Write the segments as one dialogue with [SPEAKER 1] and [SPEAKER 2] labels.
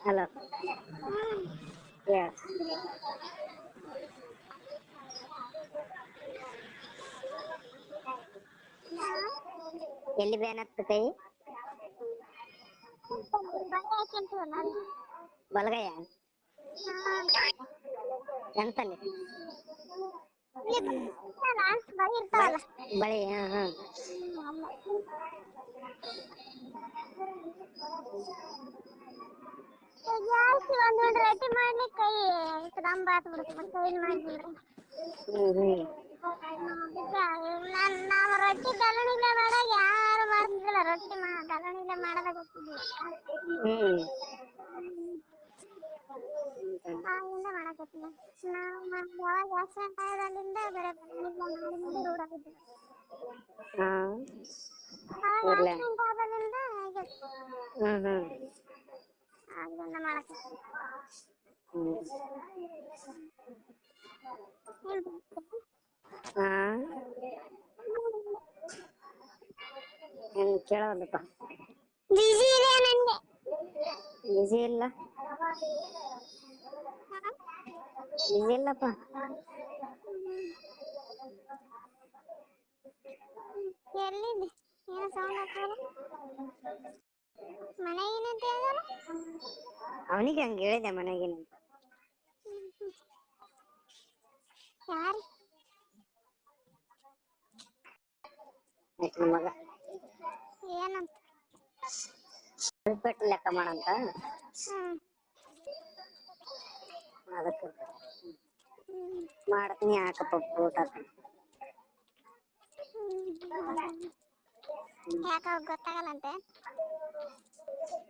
[SPEAKER 1] Hello ಹೇಳ ಎಲ್ಲಿ ban ಹತ್ತ ಕೈ ಬಲಗೈಯ ಎಂತಲ್ಲಿ ಬಳಿ ಹಾ ಹಾ
[SPEAKER 2] ಜಾಸ್ತಿ ಒಂದ್ ಒಂದ್ ರೊಟ್ಟಿ ಮಾಡ್ಲಿಕ್ಕೆ ಕೈ ಇಟ್ಕೊಂಬಾತ್ ಬಿಡ್ತು ಕೈ ಮಾಡಿದ್ರೆ
[SPEAKER 1] ಹ್ಮ್ ಹ್ಮ್
[SPEAKER 2] ನಾನ್ ನಾವು ರೊಟ್ಟಿ ಬೆಲ್ಲಣಿಲೆ ಮಾಡಾಗ ಯಾರು ಮಾಡ್ತಿದ್ದಿಲ್ಲ ರೊಟ್ಟಿ ಮಾ ಬೆಲ್ಲಣಿಲೆ ಮಾಡದ ಗೊತ್ತಿದ್ದಿಲ್ಲ
[SPEAKER 1] ಹ್ಮ್
[SPEAKER 2] ಆಗಿಂದ ಮಾಡಕತ್ತೀನಿ ನಾವು ಮ- ಯಾವಾಗ ಆಕ್ಸಿಡೆಂಟ್ ಆಗೋದ್ರಿಂದ ಬರೀ ಬೆಲ್ಲಣಿಲೆ ಮಾಡಿ ಮಾಡಿ ರೂಢಾಗಿದ್ದು
[SPEAKER 1] ಹಾ
[SPEAKER 2] ಅವಾಗ
[SPEAKER 1] ಇರ್ಲ
[SPEAKER 2] ಆಕ್ಸಿಡೆಂಟ್ ಆಗೋದ್ರಿಂದ ಆಗೈತೆ
[SPEAKER 1] ಹ್ಮ್ ಹ್ಮ್
[SPEAKER 2] ಆಗಿಂದ ಮಾಡಕತ್ತೀನಿ
[SPEAKER 1] ಹ್ಮ್
[SPEAKER 2] ಏನ್ ಮಾಡ್ತೀರಿ?
[SPEAKER 1] ಹಾ ಏನ್ ಕೇಳವಲ್ಲಪ್ಪ
[SPEAKER 2] ಬಿಸಿ ಇದೆ ನಂಗೆ
[SPEAKER 1] ಬಿಜಿ ಇಲ್ಲ ಬಿಜಿ ಇಲ್ಲಪ್ಪ
[SPEAKER 2] ಎಲ್ಲಿದ್ದೆ ಏನೋ ಸೌಂಡ್ ಆಗ್ತದಲ್ಲ ಮನೆ ಏನಂತ ಹೇಳಿದಾರೆ
[SPEAKER 1] ಅವನಿಗೆ ಹಂಗೆ ಹೇಳಿದೆ ಮನೆಗೆ
[SPEAKER 2] ಯಾರು?
[SPEAKER 1] ಮಗ.
[SPEAKER 2] ಏನಂತ?
[SPEAKER 1] ಉಳ್ಪಟ್ಟು ಲೆಕ್ಕ ಮಾಡಂತ? ಅದಕ್ಕ ಮಾಡ್ತೀನಿ ಹಾಕಪ್ಪ ಊಟ
[SPEAKER 2] ಯಾಕ ಗೊತ್ತಾಗಲ್ಲಂತೆ?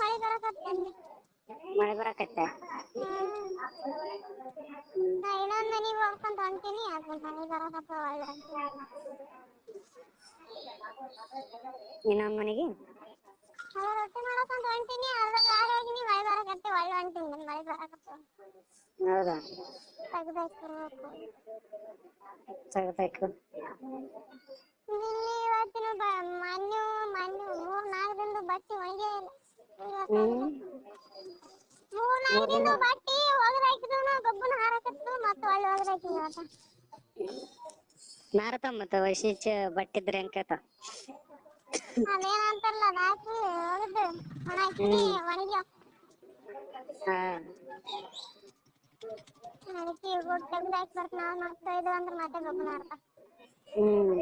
[SPEAKER 2] ಮಳೆ ಬರಕತ್ತಂದೆ
[SPEAKER 1] ಮಳೆ ಬರಕತ್ತ
[SPEAKER 2] ನಾ ಇನ್ನೊಂದ್ ಮನೆಗೆ ಹೋಗ್ಕೊಂತ ಹೊಂಟೀನಿ ಅದು ಮಳೆ ಬರಕತ್ತ ಒಳ್ಳೆ
[SPEAKER 1] ಇನ್ನೊಂದ್ ಮನೆಗೆ?
[SPEAKER 2] ಅಲ್ಲ ರೊಟ್ಟಿ ಮಾಡಕೊಂತ ಹೊಂಟೀನಿ ಅದ್ರ ಗಾಡಿ ಹೋಗಿನಿ ಮಳೆ ಬರಕತ್ತೆ ಒಳ್ಳೆ ಹೊಂಟೀನಿ ಮಳೆ ಬರಕತ್ತ.
[SPEAKER 1] ಹೌದಾ?
[SPEAKER 2] ನಿನ್ನೆ ಇವತ್ತಿನ ಮೊನ್ನೆ ಮೊನ್ನೆ ಮೂರ್ ನಾಲ್ಕು ದಿನದ ಬಟ್ಟೆ ಒಣಗೇ ಇಲ್ಲ. ಮೂರ್ ನಾಲ್ಕು ದಿನದ ಬಟ್ಟೆ ಒಗದ್ ಹಾಕಿದ್ರು ಕಬ್ಬನ್ನ ಹಾರಕತ್ತು ಮತ್ತೆ ಒಳ್ಳೆ ಒಗದ್ ಹಾಕಿನಿ ಇವತ್ತ.
[SPEAKER 1] ನಾರತ ಮತ್ತ ಬಟ್ಟಿದ್ರೆ ಬಟ್ಟಿದ್ರ ಹೆಂಕತ
[SPEAKER 2] ಅದೇನಂತಾರಲ್ಲ ಅದ್ ಹಾಕಿ ಒಗದು ಒಣ ಹಾಕಿನಿ
[SPEAKER 1] ಹ್ಮ್.
[SPEAKER 2] ಒಣಗ್ಯಾವ
[SPEAKER 1] ಹಾ.
[SPEAKER 2] ಅದಕ್ಕೆ ಹಾಕಿ ಬರ್ತ ನಾವು ಇದು ಅಂದ್ರೆ ಮತ್ತೆ
[SPEAKER 1] ಹ್ಮ್.